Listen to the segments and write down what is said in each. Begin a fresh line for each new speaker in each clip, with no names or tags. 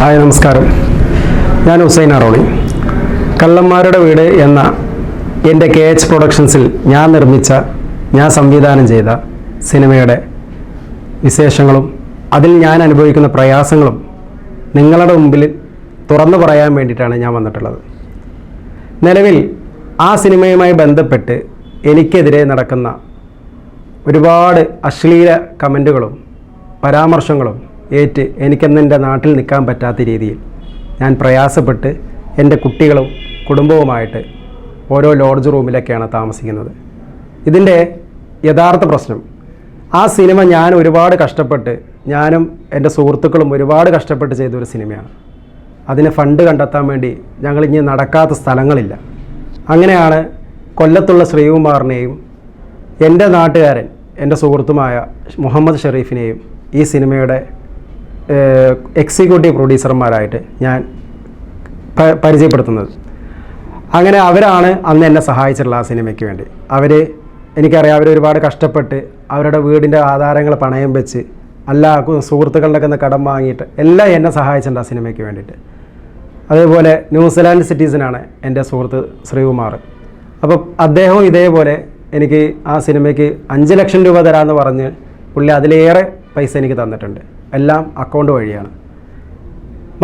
Hi നമസ്കാരം. ഞാൻ ഹുസൈൻ അറോളി. കള്ളന്മാരുടെ വീട് എന്ന എന്റെ കെ എച്ച് പ്രൊഡക്ഷൻസിൽ ഞാൻ നിർമ്മിച്ച ഞാൻ സംവിധാനം ചെയ്ത സിനിമയുടെ വിശേഷങ്ങളും അതിൽ ഞാൻ അനുഭവിക്കുന്ന പ്രയാസങ്ങളും നിങ്ങളുടെ മുമ്പിൽ തുറന്നു പറയാൻ വേണ്ടിയിട്ടാണ് ഞാൻ വന്നിട്ടുള്ളത്. നിലവിൽ ആ സിനിമയുമായി ബന്ധപ്പെട്ട് എനിക്കെതിരെ നടക്കുന്ന ഒരുപാട് അശ്ലീല കമന്റുകളും പരാമർശങ്ങളും ഏറ്റ് എനിക്കെന്ന് എന്റെ നാട്ടിൽ നിൽക്കാൻ പറ്റാത്ത രീതിയിൽ ഞാൻ പ്രയാസപ്പെട്ട് എന്റെ കുട്ടികളും കുടുംബവുമായിട്ട് ഓരോ ലോഡ്ജ് റൂമിലൊക്കെയാണ് താമസിക്കുന്നത്. ഇതിന്റെ യഥാർത്ഥ പ്രശ്നം ആ സിനിമ ഞാൻ ഒരുപാട് കഷ്ടപ്പെട്ട് ഞാനും എന്റെ സുഹൃത്തുക്കളും ഒരുപാട് കഷ്ടപ്പെട്ട് ചെയ്തൊരു സിനിമയാണ്. അതിന് ഫണ്ട് കണ്ടെത്താൻ വേണ്ടി ഞങ്ങൾ ഇനി നടക്കാത്ത സ്ഥലങ്ങളില്ല. അങ്ങനെയാണ് കൊല്ലത്തുള്ള ശ്രീകുമാറിനെയും എന്റെ നാട്ടുകാരൻ എന്റെ സുഹൃത്തുമായ മുഹമ്മദ് ഷെറീഫിനെയും ഈ സിനിമയുടെ എക്സിക്യൂട്ടീവ് പ്രൊഡ്യൂസർമാരായിട്ട് ഞാൻ പരിചയപ്പെടുത്തുന്നത്. അങ്ങനെ അവരാണ് അന്ന് എന്നെ സഹായിച്ചിട്ടുള്ള ആ സിനിമയ്ക്ക് വേണ്ടി. അവർ എനിക്കറിയാം അവർ ഒരുപാട് കഷ്ടപ്പെട്ട് അവരുടെ വീടിന്റെ ആധാരങ്ങൾ പണയം വെച്ച് എല്ലാ കു- സുഹൃത്തുക്കളുടെ ഒക്കെ കടം വാങ്ങിയിട്ട് എല്ലാം എന്നെ സഹായിച്ചിട്ടുണ്ട് ആ സിനിമയ്ക്ക് വേണ്ടിയിട്ട്. അതേപോലെ ന്യൂസിലാൻഡ് സിറ്റീസനാണ് എന്റെ സുഹൃത്ത് ശ്രീകുമാർ. അപ്പോൾ അദ്ദേഹവും ഇതേപോലെ എനിക്ക് ആ സിനിമയ്ക്ക് അഞ്ച് ലക്ഷം രൂപ തരാമെന്ന് പറഞ്ഞ് പുള്ളി അതിലേറെ പൈസ എനിക്ക് തന്നിട്ടുണ്ട്. എല്ലാം അക്കൗണ്ട് വഴിയാണ്.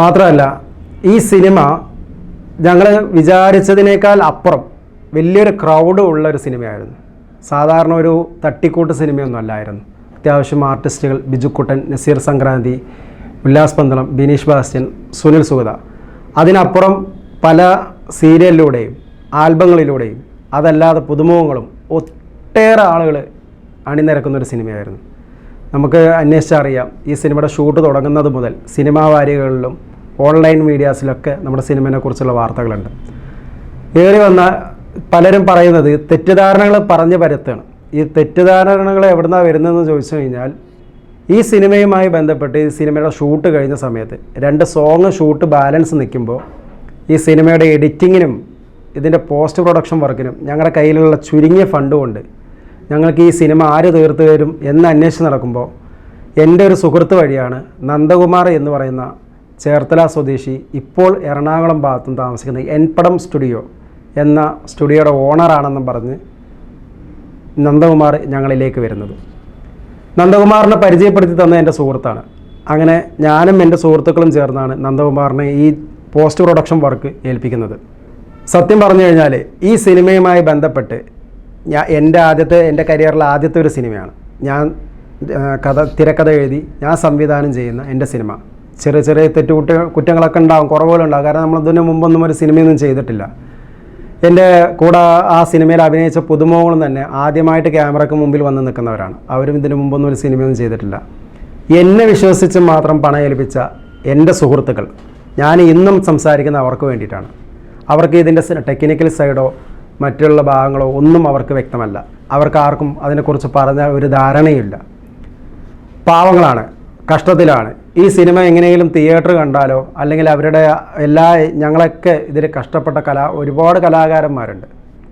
മാത്രമല്ല ഈ സിനിമ ഞങ്ങൾ വിചാരിച്ചതിനേക്കാൾ അപ്പുറം വലിയൊരു ക്രൗഡ് ഉള്ള ഒരു സിനിമയായിരുന്നു സാധാരണ ഒരു തട്ടിക്കൂട്ട് സിനിമയൊന്നും അല്ലായിരുന്നു. അത്യാവശ്യം ആർട്ടിസ്റ്റുകൾ ബിജുക്കുട്ടൻ നസീർ സംക്രാന്തി ഉല്ലാസ് പന്തളം ബിനീഷ് ബാസ്റ്റ്യൻ സുനിൽ സുഗത. അതിനപ്പുറം പല സീരിയലിലൂടെയും ആൽബങ്ങളിലൂടെയും അതല്ലാതെ പുതുമുഖങ്ങളും ഒട്ടേറെ ആളുകൾ അണിനിരക്കുന്നൊരു സിനിമയായിരുന്നു നമുക്ക് അന്വേഷിച്ചറിയാം ഈ സിനിമയുടെ ഷൂട്ട് തുടങ്ങുന്നത് മുതൽ സിനിമാ വാരികകളിലും ഓൺലൈൻ മീഡിയാസിലൊക്കെ നമ്മുടെ സിനിമയെ കുറിച്ചുള്ള വാർത്തകളുണ്ട്. ഏറി വന്ന പലരും പറയുന്നത് തെറ്റിദ്ധാരണകൾ പറഞ്ഞു പരത്താണ് ഈ തെറ്റിദ്ധാരണകൾ എവിടുന്നാണ് വരുന്നതെന്ന് ചോദിച്ചു കഴിഞ്ഞാൽ ഈ സിനിമയുമായി ബന്ധപ്പെട്ട് ഈ സിനിമയുടെ ഷൂട്ട് കഴിഞ്ഞ സമയത്ത് രണ്ട് സോങ് ഷൂട്ട് ബാലൻസ് നിൽക്കുമ്പോൾ ഈ സിനിമയുടെ എഡിറ്റിങ്ങിനും ഇതിന്റെ പോസ്റ്റ് പ്രൊഡക്ഷൻ വർക്കിനും ഞങ്ങളുടെ കയ്യിലുള്ള ചുരുങ്ങിയ ഫണ്ട് കൊണ്ട് ഞങ്ങൾക്ക് ഈ സിനിമ ആര് തീർത്തു തരും എന്ന് അന്വേഷിച്ച് നടക്കുമ്പോൾ എന്റെ ഒരു സുഹൃത്ത് വഴിയാണ് നന്ദകുമാർ എന്ന് പറയുന്ന ചേർത്തല സ്വദേശി ഇപ്പോൾ എറണാകുളം ഭാഗത്തും താമസിക്കുന്ന എൻപടം സ്റ്റുഡിയോ എന്ന സ്റ്റുഡിയോയുടെ ഓണറാണെന്നും പറഞ്ഞ് നന്ദകുമാർ ഞങ്ങളിലേക്ക് വരുന്നത്. നന്ദകുമാറിനെ പരിചയപ്പെടുത്തി തന്ന എന്റെ സുഹൃത്താണ്. അങ്ങനെ ഞാനും എന്റെ സുഹൃത്തുക്കളും ചേർന്നാണ് നന്ദകുമാറിനെ ഈ പോസ്റ്റ് പ്രൊഡക്ഷൻ വർക്ക് ഏൽപ്പിക്കുന്നത്. സത്യം പറഞ്ഞു കഴിഞ്ഞാൽ ഈ സിനിമയുമായി ബന്ധപ്പെട്ട് ഞാൻ എന്റെ ആദ്യത്തെ എന്റെ കരിയറിലെ ആദ്യത്തെ ഒരു സിനിമയാണ്. ഞാൻ കഥ തിരക്കഥ എഴുതി ഞാൻ സംവിധാനം ചെയ്യുന്ന എന്റെ സിനിമ. ചെറിയ ചെറിയ തെറ്റുകുറ്റ കുറ്റങ്ങളൊക്കെ ഉണ്ടാവും കുറവുകളുണ്ടാവും കാരണം നമ്മൾ ഇതിന് മുമ്പൊന്നും ഒരു സിനിമയൊന്നും ചെയ്തിട്ടില്ല. എന്റെ കൂടെ ആ സിനിമയിൽ അഭിനയിച്ച പുതുമുഖങ്ങളും തന്നെ ആദ്യമായിട്ട് ക്യാമറയ്ക്ക് മുമ്പിൽ വന്ന് നിൽക്കുന്നവരാണ്. അവരും ഇതിനു മുമ്പൊന്നും ഒരു സിനിമയൊന്നും ചെയ്തിട്ടില്ല. എന്നെ വിശ്വസിച്ച് മാത്രം പണം ഏൽപ്പിച്ച എന്റെ സുഹൃത്തുക്കൾ. ഞാൻ ഇന്നും സംസാരിക്കുന്ന അവർക്ക് വേണ്ടിയിട്ടാണ്. അവർക്ക് ഇതിന്റെ ടെക്നിക്കൽ സൈഡോ മറ്റുള്ള ഭാഗങ്ങളോ ഒന്നും അവർക്ക് വ്യക്തമല്ല. അവർക്ക് ആർക്കും അതിനെക്കുറിച്ച് പറഞ്ഞ ഒരു ധാരണയില്ല. പാവങ്ങളാണ്. കഷ്ടത്തിലാണ്. ഈ സിനിമ എങ്ങനെയെങ്കിലും തിയേറ്റർ കണ്ടാലോ അല്ലെങ്കിൽ അവരുടെ എല്ലാ ഞങ്ങളൊക്കെ ഇതിൽ കഷ്ടപ്പെട്ട കലാ ഒരുപാട് കലാകാരന്മാരുണ്ട്.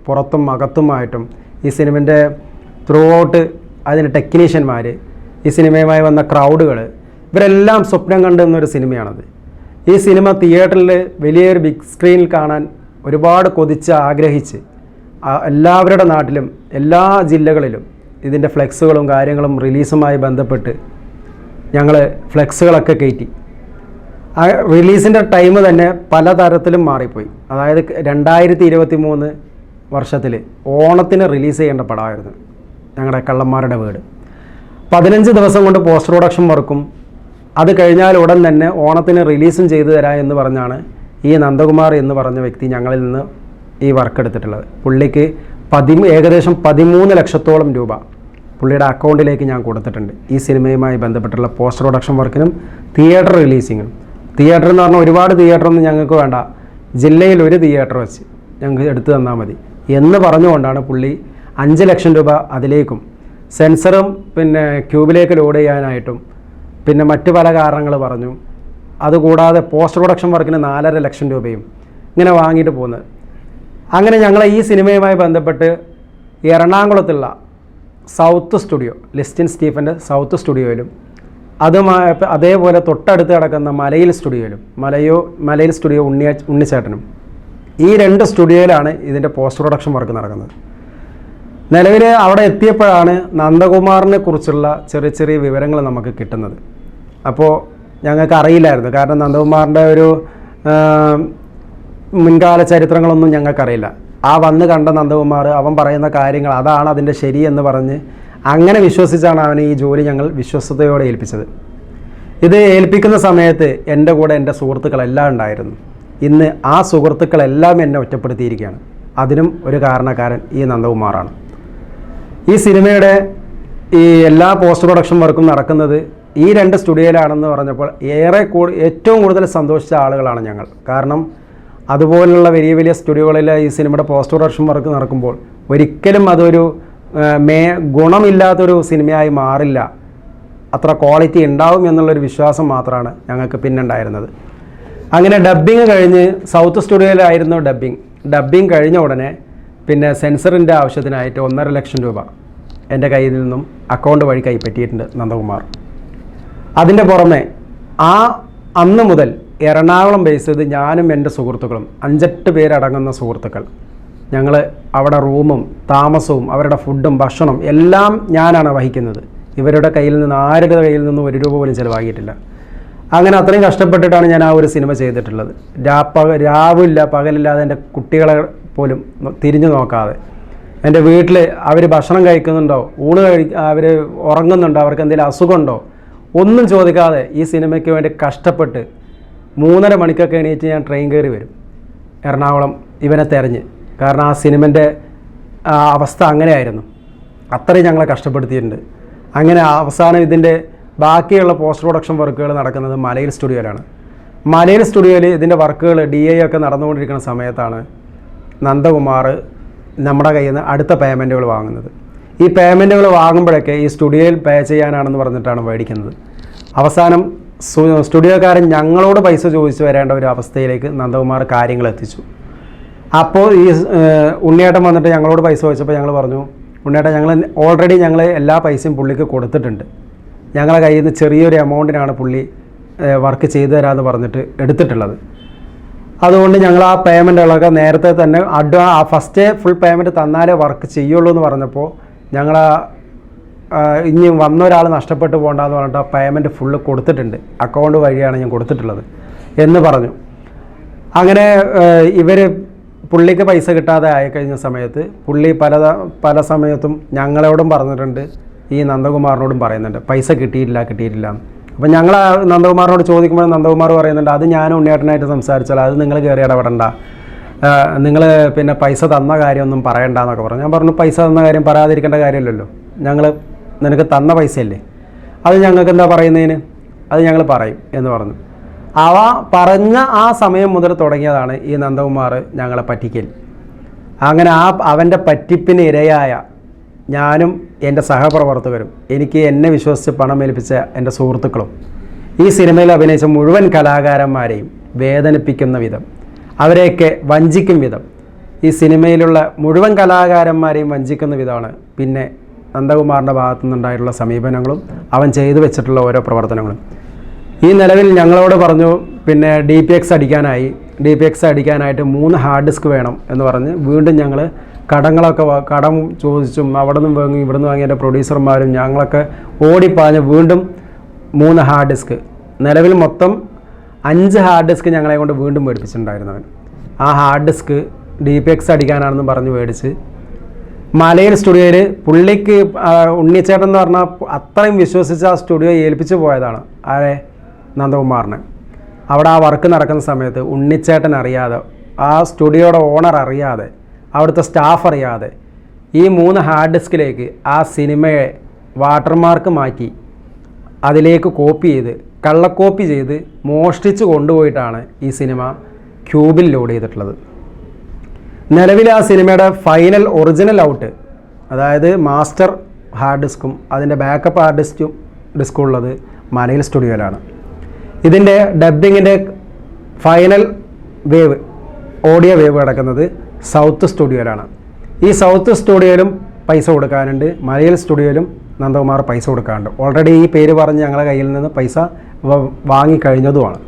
പുറത്തും അകത്തുമായിട്ടും ഈ സിനിമന്റെ ത്രൂ ഔട്ട് അതിന്റെ ടെക്നീഷ്യന്മാർ ഈ സിനിമയുമായി വന്ന ക്രൗഡുകൾ ഇവരെല്ലാം സ്വപ്നം കണ്ടുന്നൊരു സിനിമയാണത്. ഈ സിനിമ തിയേറ്ററിൽ വലിയൊരു ബിഗ് സ്ക്രീനിൽ കാണാൻ ഒരുപാട് കൊതിച്ച് ആഗ്രഹിച്ച് എല്ലാവരുടെ നാട്ടിലും എല്ലാ ജില്ലകളിലും ഇതിന്റെ ഫ്ലെക്സുകളും കാര്യങ്ങളും റിലീസുമായി ബന്ധപ്പെട്ട് ഞങ്ങൾ ഫ്ലെക്സുകളൊക്കെ കയറ്റി. ആ റിലീസിന്റെ ടൈം തന്നെ പല തരത്തിലും മാറിപ്പോയി. അതായത് രണ്ടായിരത്തി ഇരുപത്തി മൂന്ന് വർഷത്തിൽ ഓണത്തിന് റിലീസ് ചെയ്യേണ്ട പടമായിരുന്നു ഞങ്ങളുടെ കള്ളന്മാരുടെ വീട്. പതിനഞ്ച് ദിവസം കൊണ്ട് പോസ്റ്റ് പ്രൊഡക്ഷൻ വർക്കും അത് കഴിഞ്ഞാൽ ഉടൻ തന്നെ ഓണത്തിന് റിലീസും ചെയ്തു തരാം എന്ന് പറഞ്ഞാണ് ഈ നന്ദകുമാർ എന്ന് പറഞ്ഞ വ്യക്തി ഞങ്ങളിൽ നിന്ന് ഈ വർക്ക് എടുത്തിട്ടുള്ളത്. പുള്ളിക്ക് പതി ഏകദേശം പതിമൂന്ന് ലക്ഷത്തോളം രൂപ പുള്ളിയുടെ അക്കൗണ്ടിലേക്ക് ഞാൻ കൊടുത്തിട്ടുണ്ട്. ഈ സിനിമയുമായി ബന്ധപ്പെട്ടുള്ള പോസ്റ്റ് പ്രൊഡക്ഷൻ വർക്കിനും തിയേറ്റർ റിലീസിങ്ങിനും തിയേറ്റർ എന്ന് പറഞ്ഞാൽ ഒരുപാട് തിയേറ്ററൊന്നും ഞങ്ങൾക്ക് വേണ്ട. ജില്ലയിൽ ഒരു തിയേറ്റർ വെച്ച് ഞങ്ങൾക്ക് എടുത്തു തന്നാൽ മതി. എന്ന് പറഞ്ഞുകൊണ്ടാണ് പുള്ളി അഞ്ച് ലക്ഷം രൂപ അതിലേക്കും സെൻസറും പിന്നെ ക്യൂബിലേക്ക് ലോഡ് ചെയ്യാനായിട്ടും പിന്നെ മറ്റു പല കാരണങ്ങൾ പറഞ്ഞു. അതുകൂടാതെ പോസ്റ്റ് പ്രൊഡക്ഷൻ വർക്കിന് നാലര ലക്ഷം രൂപയും ഇങ്ങനെ വാങ്ങിയിട്ട് പോകുന്നത് അങ്ങനെ ഞങ്ങൾ ഈ സിനിമയുമായി ബന്ധപ്പെട്ട് എറണാകുളത്തുള്ള സൗത്ത് സ്റ്റുഡിയോ ലിസ്റ്റിൻ സ്റ്റീഫന്റെ സൗത്ത് സ്റ്റുഡിയോയിലും അതുമായി അതേപോലെ തൊട്ടടുത്ത് കിടക്കുന്ന മലയിൽ സ്റ്റുഡിയോയിലും മലയോ മലയിൽ സ്റ്റുഡിയോ ഉണ്ണിയ ഉണ്ണിച്ചേട്ടനും ഈ രണ്ട് സ്റ്റുഡിയോയിലാണ് ഇതിന്റെ പോസ്റ്റ് പ്രൊഡക്ഷൻ വർക്ക് നടക്കുന്നത്. നിലവിൽ അവിടെ എത്തിയപ്പോഴാണ് നന്ദകുമാറിനെ കുറിച്ചുള്ള ചെറിയ ചെറിയ വിവരങ്ങൾ നമുക്ക് കിട്ടുന്നത്. അപ്പോൾ ഞങ്ങൾക്ക് അറിയില്ലായിരുന്നു കാരണം നന്ദകുമാറിന്റെ ഒരു മുൻകാല ചരിത്രങ്ങളൊന്നും ഞങ്ങൾക്കറിയില്ല. ആ വന്ന് കണ്ട നന്ദകുമാർ അവൻ പറയുന്ന കാര്യങ്ങൾ അതാണ് അതിന്റെ ശരി എന്ന് പറഞ്ഞ് അങ്ങനെ വിശ്വസിച്ചാണ് അവനെ ഈ ജോലി ഞങ്ങൾ വിശ്വസ്തയോടെ ഏൽപ്പിച്ചത്. ഇത് ഏൽപ്പിക്കുന്ന സമയത്ത് എന്റെ കൂടെ എന്റെ സുഹൃത്തുക്കളെല്ലാം ഉണ്ടായിരുന്നു. ഇന്ന് ആ സുഹൃത്തുക്കളെല്ലാം എന്നെ ഒറ്റപ്പെടുത്തിയിരിക്കുകയാണ്. അതിനും ഒരു കാരണക്കാരൻ ഈ നന്ദകുമാറാണ്. ഈ സിനിമയുടെ ഈ എല്ലാ പോസ്റ്റ് പ്രൊഡക്ഷൻ വർക്കും നടക്കുന്നത് ഈ രണ്ട് സ്റ്റുഡിയോയിലാണെന്ന് പറഞ്ഞപ്പോൾ ഏറെ ഏറ്റവും കൂടുതൽ സന്തോഷിച്ച ആളുകളാണ് ഞങ്ങൾ. കാരണം അതുപോലുള്ള വലിയ വലിയ സ്റ്റുഡിയോകളിൽ ഈ സിനിമയുടെ പോസ്റ്റ് പ്രൊഡക്ഷൻ വർക്ക് നടക്കുമ്പോൾ ഒരിക്കലും അതൊരു മേ ഗുണമില്ലാത്തൊരു സിനിമയായി മാറില്ല. അത്ര ക്വാളിറ്റി ഉണ്ടാവും എന്നുള്ളൊരു വിശ്വാസം മാത്രമാണ് ഞങ്ങൾക്ക് പിന്നുണ്ടായിരുന്നത്. അങ്ങനെ ഡബ്ബിങ് കഴിഞ്ഞ് സൗത്ത് സ്റ്റുഡിയോയിലായിരുന്നു ഡബ്ബിങ്. ഡബ്ബിങ് കഴിഞ്ഞ ഉടനെ പിന്നെ സെൻസറിന്റെ ആവശ്യത്തിനായിട്ട് ഒന്നര ലക്ഷം രൂപ എന്റെ കയ്യിൽ നിന്നും അക്കൗണ്ട് വഴി കൈപ്പറ്റിയിട്ടുണ്ട് നന്ദകുമാർ. അതിന്റെ പുറമെ ആ അന്ന് മുതൽ എറണാകുളം ബേസ് ചെയ്ത് ഞാനും എന്റെ സുഹൃത്തുക്കളും അഞ്ചെട്ട് പേരടങ്ങുന്ന സുഹൃത്തുക്കൾ. ഞങ്ങൾ അവിടെ റൂമും താമസവും അവരുടെ ഫുഡും ഭക്ഷണവും എല്ലാം ഞാനാണ് വഹിക്കുന്നത്. ഇവരുടെ കയ്യിൽ നിന്ന് ആരുടെ കയ്യിൽ നിന്നും ഒരു രൂപ പോലും ചിലവാക്കിയിട്ടില്ല. അങ്ങനെ അത്രയും കഷ്ടപ്പെട്ടിട്ടാണ് ഞാൻ ആ ഒരു സിനിമ ചെയ്തിട്ടുള്ളത്. രാപ്പക രാവില്ല പകലില്ലാതെ എന്റെ കുട്ടികളെ പോലും തിരിഞ്ഞു നോക്കാതെ. എന്റെ വീട്ടിൽ അവർ ഭക്ഷണം കഴിക്കുന്നുണ്ടോ? ഊണ് കഴി അവർ ഉറങ്ങുന്നുണ്ടോ? അവർക്ക് എന്തെങ്കിലും അസുഖമുണ്ടോ? ഒന്നും ചോദിക്കാതെ ഈ സിനിമയ്ക്ക് വേണ്ടി കഷ്ടപ്പെട്ട് മൂന്നര മണിക്കൊക്കെ എണീറ്റ് ഞാൻ ട്രെയിൻ കയറി വരും. എറണാകുളം ഇവനെ തെരഞ്ഞ്. കാരണം ആ സിനിമന്റെ അവസ്ഥ അങ്ങനെയായിരുന്നു. അത്രയും ഞങ്ങളെ കഷ്ടപ്പെടുത്തിയിട്ടുണ്ട്. അങ്ങനെ അവസാനം ഇതിന്റെ ബാക്കിയുള്ള പോസ്റ്റ് പ്രൊഡക്ഷൻ വർക്കുകൾ നടക്കുന്നത് മലയിൽ സ്റ്റുഡിയോയിലാണ്. മലയിൽ സ്റ്റുഡിയോയിൽ ഇതിന്റെ വർക്കുകൾ ഡി ഐ ഒക്കെ നടന്നുകൊണ്ടിരിക്കുന്ന സമയത്താണ് നന്ദകുമാർ നമ്മുടെ കയ്യിൽ നിന്ന് അടുത്ത പേയ്മെന്റുകൾ വാങ്ങുന്നത്. ഈ പേയ്മെന്റുകൾ വാങ്ങുമ്പോഴൊക്കെ ഈ സ്റ്റുഡിയോയിൽ പേ ചെയ്യാനാണെന്ന് പറഞ്ഞിട്ടാണ് മേടിക്കുന്നത്. അവസാനം സ്റ്റുഡിയോക്കാരൻ ഞങ്ങളോട് പൈസ ചോദിച്ചു വരേണ്ട ഒരു അവസ്ഥയിലേക്ക് നന്ദകുമാർ കാര്യങ്ങൾ എത്തിച്ചു. അപ്പോൾ ഈ ഉണ്ണിയേട്ടൻ വന്നിട്ട് ഞങ്ങളോട് പൈസ ചോദിച്ചപ്പോൾ ഞങ്ങൾ പറഞ്ഞു ഉണ്ണിയേട്ടൻ ഞങ്ങൾ ഓൾറെഡി ഞങ്ങൾ എല്ലാ പൈസയും പുള്ളിക്ക് കൊടുത്തിട്ടുണ്ട്. ഞങ്ങളുടെ കയ്യിൽ നിന്ന് ചെറിയൊരു എമൗണ്ടിനാണ് പുള്ളി വർക്ക് ചെയ്തു തരാമെന്ന് പറഞ്ഞിട്ട് എടുത്തിട്ടുള്ളത്. അതുകൊണ്ട് ഞങ്ങൾ ആ പേയ്മെന്റുകളൊക്കെ നേരത്തെ തന്നെ അഡ്വാ ഫസ്റ്റ് ഫുൾ പേയ്മെന്റ് തന്നാലേ വർക്ക് ചെയ്യുള്ളൂ എന്ന് പറഞ്ഞപ്പോൾ ഞങ്ങൾ ഇനി വന്ന ഒരാൾ നഷ്ടപ്പെട്ടു പോകണ്ടെന്ന് പറഞ്ഞിട്ട് ആ പേയ്മെന്റ് ഫുള്ള് കൊടുത്തിട്ടുണ്ട്. അക്കൗണ്ട് വഴിയാണ് ഞാൻ കൊടുത്തിട്ടുള്ളത് എന്ന് പറഞ്ഞു. അങ്ങനെ ഇവർ പുള്ളിക്ക് പൈസ കിട്ടാതെ ആയിക്കഴിഞ്ഞ സമയത്ത് പുള്ളി പല പല സമയത്തും ഞങ്ങളോടും പറഞ്ഞിട്ടുണ്ട്. ഈ നന്ദകുമാറിനോടും പറയുന്നുണ്ട്. പൈസ കിട്ടിയിട്ടില്ല കിട്ടിയിട്ടില്ല. അപ്പം ഞങ്ങൾ നന്ദകുമാറിനോട് ചോദിക്കുമ്പോൾ നന്ദകുമാർ പറയുന്നുണ്ട് അത് ഞാനും ഉണ്ണിയേട്ടനായിട്ട് സംസാരിച്ചാൽ അത് നിങ്ങൾ കയറി ഇടപെടണ്ട. നിങ്ങൾ പിന്നെ പൈസ തന്ന കാര്യമൊന്നും പറയണ്ട എന്നൊക്കെ പറഞ്ഞു. ഞാൻ പറഞ്ഞു പൈസ തന്ന കാര്യം പറയാതിരിക്കേണ്ട കാര്യമില്ലല്ലോ. ഞങ്ങൾ നിനക്ക് തന്ന പൈസയല്ലേ? അത് ഞങ്ങൾക്ക് എന്താ പറയുന്നതിന്? അത് ഞങ്ങൾ പറയും എന്ന് പറഞ്ഞു. അവ പറഞ്ഞ ആ സമയം മുതൽ തുടങ്ങിയതാണ് ഈ നന്ദകുമാർ ഞങ്ങളെ പറ്റിക്കൽ. അങ്ങനെ ആ അവന്റെ പറ്റിപ്പിന് ഇരയായ ഞാനും എന്റെ സഹപ്രവർത്തകരും എനിക്ക് എന്നെ വിശ്വസിച്ച് പണം ഏൽപ്പിച്ച എന്റെ സുഹൃത്തുക്കളും ഈ സിനിമയിൽ അഭിനയിച്ച മുഴുവൻ കലാകാരന്മാരെയും വേദനിപ്പിക്കുന്ന വിധം അവരെയൊക്കെ വഞ്ചിക്കും വിധം ഈ സിനിമയിലുള്ള മുഴുവൻ കലാകാരന്മാരെയും വഞ്ചിക്കുന്ന വിധമാണ് പിന്നെ നന്ദകുമാറിന്റെ ഭാഗത്തു നിന്നുണ്ടായിട്ടുള്ള സമീപനങ്ങളും അവൻ ചെയ്തു വെച്ചിട്ടുള്ള ഓരോ പ്രവർത്തനങ്ങളും. ഈ നിലവിൽ ഞങ്ങളോട് പറഞ്ഞു പിന്നെ ഡി പി എക്സ് അടിക്കാനായി ഡി പി എക്സ് അടിക്കാനായിട്ട് മൂന്ന് ഹാർഡ് ഡിസ്ക് വേണം എന്ന് പറഞ്ഞ് വീണ്ടും ഞങ്ങൾ കടങ്ങളൊക്കെ കടം ചോദിച്ചും അവിടെ നിന്ന് വാങ്ങി ഇവിടെ നിന്ന് വാങ്ങിയ പ്രൊഡ്യൂസർമാരും ഞങ്ങളൊക്കെ ഓടിപ്പാഞ്ഞ് വീണ്ടും മൂന്ന് ഹാർഡ് ഡിസ്ക് നിലവിൽ മൊത്തം അഞ്ച് ഹാർഡ് ഡിസ്ക് ഞങ്ങളെ കൊണ്ട് വീണ്ടും മേടിപ്പിച്ചിട്ടുണ്ടായിരുന്നവൻ. ആ hard disk D P X അടിക്കാനാണെന്ന് പറഞ്ഞ് മേടിച്ച് മലയിൽ സ്റ്റുഡിയോയിൽ പുള്ളിക്ക് ഉണ്ണിച്ചേട്ടൻ എന്ന് പറഞ്ഞാൽ അത്രയും വിശ്വസിച്ച് ആ സ്റ്റുഡിയോ ഏൽപ്പിച്ചു പോയതാണ് ആരെ? നന്ദകുമാറിന്. അവിടെ ആ വർക്ക് നടക്കുന്ന സമയത്ത് ഉണ്ണിച്ചേട്ടൻ അറിയാതെ ആ സ്റ്റുഡിയോയുടെ ഓണർ അറിയാതെ അവിടുത്തെ സ്റ്റാഫ് അറിയാതെ ഈ മൂന്ന് ഹാർഡ് ഡിസ്കിലേക്ക് ആ സിനിമയെ വാട്ടർമാർക്ക് മാറ്റി അതിലേക്ക് കോപ്പി ചെയ്ത് കള്ളക്കോപ്പി ചെയ്ത് മോഷ്ടിച്ച് കൊണ്ടുപോയിട്ടാണ് ഈ സിനിമ ക്യൂബിൽ ലോഡ് ചെയ്തിട്ടുള്ളത്. നിലവിൽ ആ സിനിമയുടെ ഫൈനൽ ഒറിജിനൽ ഔട്ട് അതായത് മാസ്റ്റർ ഹാർഡ് ഡിസ്കും അതിന്റെ ബാക്കപ്പ് ഹാർഡ് ഡിസ്കും ഡിസ്കും ഉള്ളത് മലയിൽ സ്റ്റുഡിയോയിലാണ് ഇതിന്റെ ഡബ്ബിങ്ങിന്റെ ഫൈനൽ വേവ് ഓഡിയോ വേവ് കിടക്കുന്നത് സൗത്ത് സ്റ്റുഡിയോയിലാണ് ഈ സൗത്ത് സ്റ്റുഡിയോയിലും പൈസ കൊടുക്കാനുണ്ട് മലയിൽ സ്റ്റുഡിയോയിലും നന്ദകുമാർ പൈസ കൊടുക്കാറുണ്ട് ഓൾറെഡി ഈ പേര് പറഞ്ഞ് ഞങ്ങളുടെ കയ്യിൽ നിന്ന് പൈസ വാങ്ങിക്കഴിഞ്ഞതുമാണ്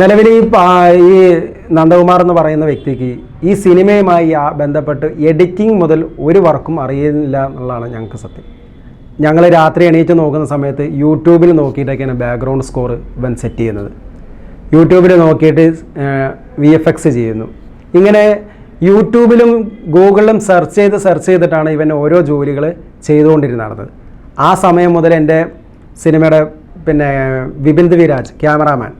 നിലവിൽ ഈ ഈ നന്ദകുമാർ എന്ന് പറയുന്ന വ്യക്തിക്ക് ഈ സിനിമയുമായി ബന്ധപ്പെട്ട് എഡിറ്റിംഗ് മുതൽ ഒരു വർക്കും അറിയില്ല എന്നുള്ളതാണ് ഞങ്ങൾക്ക് സത്യം. ഞങ്ങൾ രാത്രി എണീറ്റ് നോക്കുന്ന സമയത്ത് യൂട്യൂബിൽ നോക്കിയിട്ടൊക്കെയാണ് ബാക്ക്ഗ്രൗണ്ട് സ്കോർ ഇവൻ സെറ്റ് ചെയ്യുന്നത്. യൂട്യൂബിൽ നോക്കിയിട്ട് വി എഫ് എക്സ് ചെയ്യുന്നു. ഇങ്ങനെ യൂട്യൂബിലും ഗൂഗിളിലും സെർച്ച് ചെയ്ത് സെർച്ച് ചെയ്തിട്ടാണ് ഇവൻ ഓരോ ജോലികൾ ചെയ്തുകൊണ്ടിരുന്നത് ആ സമയം മുതൽ എന്റെ സിനിമയുടെ പിന്നെ വിപിൻ വിരാജ് ക്യാമറാമാൻ.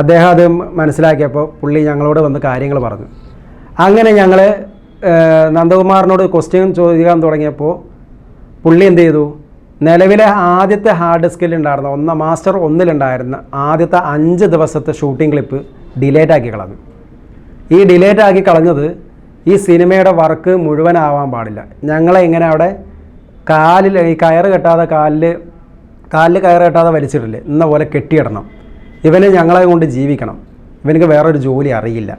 അദ്ദേഹം അത് മനസ്സിലാക്കിയപ്പോൾ പുള്ളി ഞങ്ങളോട് വന്ന് കാര്യങ്ങൾ പറഞ്ഞു. അങ്ങനെ ഞങ്ങൾ നന്ദകുമാറിനോട് ക്വസ്റ്റ്യൻ ചോദിക്കാൻ തുടങ്ങിയപ്പോൾ പുള്ളി എന്ത് ചെയ്തു? നിലവിലെ ആദ്യത്തെ ഹാർഡ് ഡിസ്കിൽ ഉണ്ടായിരുന്ന ഒന്ന മാസ്റ്റർ ഒന്നിലുണ്ടായിരുന്ന ആദ്യത്തെ അഞ്ച് ദിവസത്തെ ഷൂട്ടിംഗ് ക്ലിപ്പ് ഡിലേറ്റ് ആക്കി കളഞ്ഞു. ഈ ഡിലേറ്റ് ആക്കി കളഞ്ഞത് ഈ സിനിമയുടെ വർക്ക് മുഴുവനാവാൻ പാടില്ല. ഞങ്ങളെ ഇങ്ങനെ അവിടെ കാലിൽ ഈ കയറ് കെട്ടാതെ കാലിൽ കാലിൽ കയറ് കെട്ടാതെ വലിച്ചിട്ടില്ലേ എന്ന പോലെ കെട്ടിയിടണം. ഇവന് ഞങ്ങളെ കൊണ്ട് ജീവിക്കണം. ഇവനക്ക് വേറൊരു ജോലി അറിയില്ല.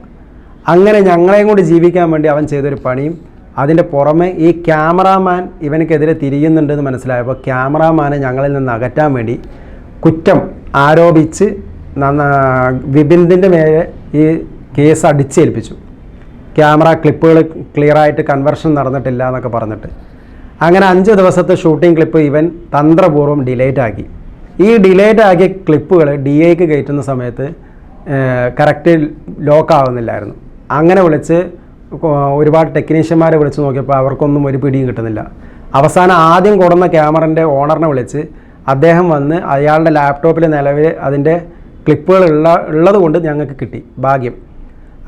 അങ്ങനെ ഞങ്ങളെയും കൊണ്ട് ജീവിക്കാൻ വേണ്ടി അവൻ ചെയ്തൊരു പണിയും അതിന്റെ പുറമെ ഈ ക്യാമറാമാൻ ഇവനക്കെതിരെ തിരിയുന്നുണ്ടെന്ന് മനസ്സിലായപ്പോൾ ക്യാമറാമാനെ ഞങ്ങളിൽ നിന്ന് അകറ്റാൻ വേണ്ടി കുറ്റം ആരോപിച്ച് വിപിന്റെ മേലെ ഈ കേസ് അടിച്ചേൽപ്പിച്ചു. ക്യാമറ ക്ലിപ്പുകൾ ക്ലിയറായിട്ട് കൺവെർഷൻ നടന്നിട്ടില്ല എന്നൊക്കെ പറഞ്ഞിട്ട്. അങ്ങനെ അഞ്ച് ദിവസത്തെ ഷൂട്ടിംഗ് ക്ലിപ്പ് ഇവൻ തന്ത്രപൂർവം ഡിലേറ്റ് ആക്കി ഈ ഡിലേറ്റ് ആക്കിയ ക്ലിപ്പുകൾ ഡി എക്ക് കയറ്റുന്ന സമയത്ത് കറക്റ്റ് ലോക്ക് ആവുന്നില്ലായിരുന്നു. അങ്ങനെ വിളിച്ച് ഒരുപാട് ടെക്നീഷ്യന്മാരെ വിളിച്ച് നോക്കിയപ്പോൾ അവർക്കൊന്നും ഒരു പിടിയും കിട്ടുന്നില്ല. അവസാനം ആദ്യം കൊടുന്ന ക്യാമറന്റെ ഓണറിനെ വിളിച്ച് അദ്ദേഹം വന്ന് അയാളുടെ ലാപ്ടോപ്പിൽ നിലവിൽ അതിന്റെ ക്ലിപ്പുകൾ ഉള്ള ഉള്ളത് കൊണ്ട് ഞങ്ങൾക്ക് കിട്ടി ഭാഗ്യം.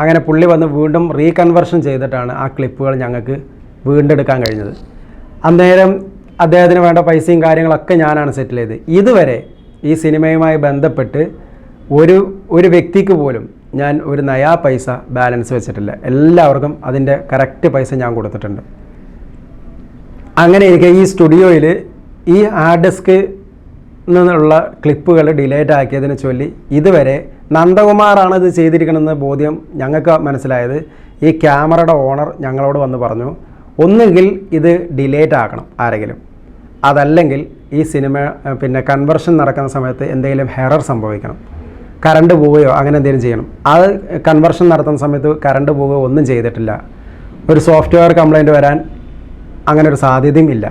അങ്ങനെ പുള്ളി വന്ന് വീണ്ടും റീകൺവെർഷൻ ചെയ്തിട്ടാണ് ആ ക്ലിപ്പുകൾ ഞങ്ങൾക്ക് വീണ്ടെടുക്കാൻ കഴിഞ്ഞത്. അന്നേരം അദ്ദേഹത്തിന് വേണ്ട പൈസയും കാര്യങ്ങളൊക്കെ ഞാനാണ് സെറ്റിൽ ചെയ്ത് ഇതുവരെ ഈ സിനിമയുമായി ബന്ധപ്പെട്ട് ഒരു ഒരു വ്യക്തിക്ക് പോലും ഞാൻ ഒരു നയാ പൈസ ബാലൻസ് വെച്ചിട്ടില്ല. എല്ലാവർക്കും അതിന്റെ കറക്റ്റ് പൈസ ഞാൻ കൊടുത്തിട്ടുണ്ട്. അങ്ങനെ ഇരിക്കെ ഈ സ്റ്റുഡിയോയിൽ ഈ ഹാർഡ് ഡിസ്ക് നിന്നുള്ള ക്ലിപ്പുകൾ ഡിലേറ്റ് ആക്കിയതിനെ ചൊല്ലി ഇതുവരെ നന്ദകുമാറാണ് ഇത് ചെയ്തിരിക്കണമെന്ന് ബോധ്യം ഞങ്ങൾക്ക് മനസ്സിലായത്. ഈ ക്യാമറയുടെ ഓണർ ഞങ്ങളോട് വന്ന് പറഞ്ഞു ഒന്നുകിൽ ഇത് ഡിലേറ്റ് ആക്കണം ആരെങ്കിലും. അതല്ലെങ്കിൽ ഈ സിനിമ പിന്നെ കൺവെർഷൻ നടക്കുന്ന സമയത്ത് എന്തെങ്കിലും ഹെറർ സംഭവിക്കണം. കറണ്ട് പോവുകയോ അങ്ങനെ എന്തെങ്കിലും ചെയ്യണം. അത് കൺവെർഷൻ നടത്തുന്ന സമയത്ത് കറണ്ട് പോവുകയോ ഒന്നും ചെയ്തിട്ടില്ല. ഒരു സോഫ്റ്റ്വെയർ കംപ്ലൈന്റ് വരാൻ അങ്ങനെ ഒരു സാധ്യതയും ഇല്ല.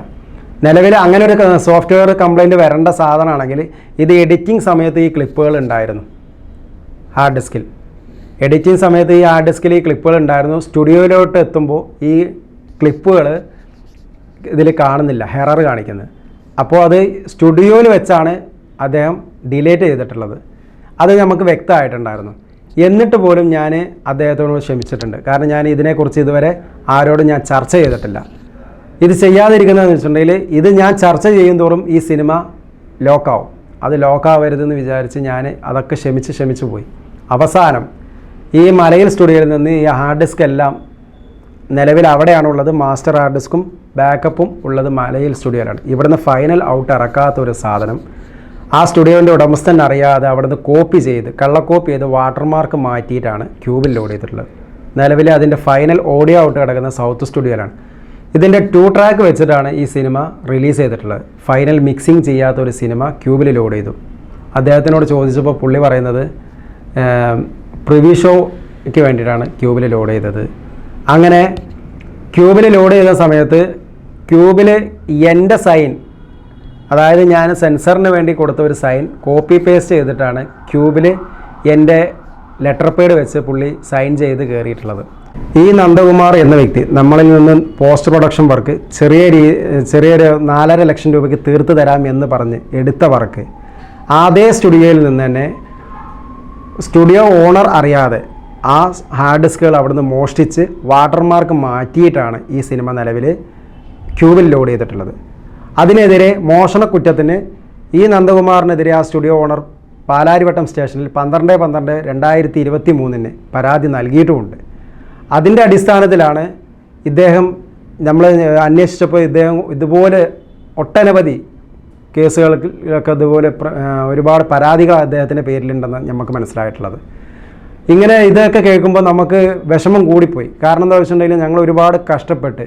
നിലവിൽ അങ്ങനെ ഒരു സോഫ്റ്റ്വെയർ കംപ്ലൈന്റ് വരേണ്ട സാധനമാണെങ്കിൽ ഇത് എഡിറ്റിംഗ് സമയത്ത് ഈ ക്ലിപ്പുകൾ ഉണ്ടായിരുന്നു. ഹാർഡ് ഡിസ്കിൽ എഡിറ്റിംഗ് സമയത്ത് ഈ ഹാർഡ് ഡിസ്കിൽ ഈ ക്ലിപ്പുകൾ ഉണ്ടായിരുന്നു. സ്റ്റുഡിയോയിലോട്ട് എത്തുമ്പോൾ ഈ ക്ലിപ്പുകൾ ഇതിൽ കാണുന്നില്ല ഹെറർ കാണിക്കുന്നത്. അപ്പോൾ അത് സ്റ്റുഡിയോയിൽ വെച്ചാണ് അദ്ദേഹം ഡിലേറ്റ് ചെയ്തിട്ടുള്ളത്. അത് നമുക്ക് വ്യക്തമായിട്ടുണ്ടായിരുന്നു. എന്നിട്ട് പോലും ഞാൻ അദ്ദേഹത്തോട് ക്ഷമിച്ചിട്ടുണ്ട്. കാരണം ഞാൻ ഇതിനെക്കുറിച്ച് ഇതുവരെ ആരോടും ഞാൻ ചർച്ച ചെയ്തിട്ടില്ല. ഇത് ചെയ്യാതിരിക്കുന്നതെന്ന് വെച്ചിട്ടുണ്ടെങ്കിൽ ഇത് ഞാൻ ചർച്ച ചെയ്യും തോറും ഈ സിനിമ ലോക്കാവും. അത് ലോക്കാവരുതെന്ന് വിചാരിച്ച് ഞാൻ അതൊക്കെ ക്ഷമിച്ച് ക്ഷമിച്ച് പോയി. അവസാനം ഈ മലയിൽ സ്റ്റുഡിയോയിൽ നിന്ന് ഈ ഹാർഡ് ഡിസ്ക് എല്ലാം നിലവിൽ അവിടെയാണുള്ളത് മാസ്റ്റർ ഹാർഡ് ഡിസ്കും ബാക്കപ്പും ഉള്ളത് മലയിൽ സ്റ്റുഡിയോയിലാണ്. ഇവിടുന്ന് ഫൈനൽ ഔട്ട് ഇറക്കാത്ത ഒരു സാധനം. ആ സ്റ്റുഡിയോന്റെ ഉടമസ്ഥൻ അറിയാതെ അവിടുന്ന് കോപ്പി ചെയ്ത് കള്ളക്കോപ്പി ചെയ്ത് വാട്ടർമാർക്ക് മാറ്റിയിട്ടാണ് ക്യൂബിൽ ലോഡ് ചെയ്തിട്ടുള്ളത്. നിലവിൽ അതിന്റെ ഫൈനൽ ഓഡിയോ ഔട്ട് കിടക്കുന്ന സൗത്ത് സ്റ്റുഡിയോയിലാണ്. ഇതിന്റെ ടു ട്രാക്ക് വെച്ചിട്ടാണ് ഈ സിനിമ റിലീസ് ചെയ്തിട്ടുള്ളത്. ഫൈനൽ മിക്സിംഗ് ചെയ്യാത്ത ഒരു സിനിമ ക്യൂബിൽ ലോഡ് ചെയ്തു. അദ്ദേഹത്തിനോട് ചോദിച്ചപ്പോൾ പുള്ളി പറയുന്നത് പ്രിവ്യൂ ഷോയ്ക്ക് വേണ്ടിയിട്ടാണ് ക്യൂബിൽ ലോഡ് ചെയ്തത്. അങ്ങനെ ക്യൂബിൽ ലോഡ് ചെയ്ത സമയത്ത് ക്യൂബിൽ എന്റെ സൈൻ അതായത് ഞാൻ സെൻസറിന് വേണ്ടി കൊടുത്ത ഒരു സൈൻ കോപ്പി പേസ്റ്റ് ചെയ്തിട്ടാണ് ക്യൂബിൽ എന്റെ ലെറ്റർ പേഡ് വെച്ച് പുള്ളി സൈൻ ചെയ്ത് കയറിയിട്ടുള്ളത് ഈ നന്ദകുമാർ എന്ന വ്യക്തി നമ്മളിൽ നിന്ന് പോസ്റ്റ് പ്രൊഡക്ഷൻ വർക്ക് ചെറിയ രീ ചെറിയൊരു നാലര ലക്ഷം രൂപയ്ക്ക് തീർത്ത് തരാം എന്ന് പറഞ്ഞ് എടുത്ത വർക്ക് അതേ സ്റ്റുഡിയോയിൽ നിന്ന് തന്നെ സ്റ്റുഡിയോ ഓണർ അറിയാതെ ആ ഹാർഡ് ഡിസ്കുകൾ അവിടുന്ന് മോഷ്ടിച്ച് വാട്ടർമാർക്ക് മാറ്റിയിട്ടാണ് ഈ സിനിമ നിലവിൽ ക്യൂവിൽ ലോഡ് ചെയ്തിട്ടുള്ളത്. അതിനെതിരെ മോഷണക്കുറ്റത്തിന് ഈ നന്ദകുമാറിനെതിരെ ആ സ്റ്റുഡിയോ ഓണർ പാലാരിവട്ടം സ്റ്റേഷനിൽ പന്ത്രണ്ട് പന്ത്രണ്ട് രണ്ടായിരത്തി ഇരുപത്തി മൂന്നിന് പരാതി നൽകിയിട്ടുമുണ്ട്. അതിന്റെ അടിസ്ഥാനത്തിലാണ് ഇദ്ദേഹം നമ്മൾ അന്വേഷിച്ചപ്പോൾ ഇദ്ദേഹം ഇതുപോലെ ഒട്ടനവധി കേസുകൾക്കൊക്കെ ഇതുപോലെ ഒരുപാട് പരാതികൾ അദ്ദേഹത്തിന്റെ പേരിലുണ്ടെന്ന് നമുക്ക് മനസ്സിലായിട്ടുള്ളത്. ഇങ്ങനെ ഇതൊക്കെ കേൾക്കുമ്പോൾ നമുക്ക് വിഷമം കൂടിപ്പോയി. കാരണം എന്താ വെച്ചിട്ടുണ്ടെങ്കിൽ ഞങ്ങൾ ഒരുപാട് കഷ്ടപ്പെട്ട്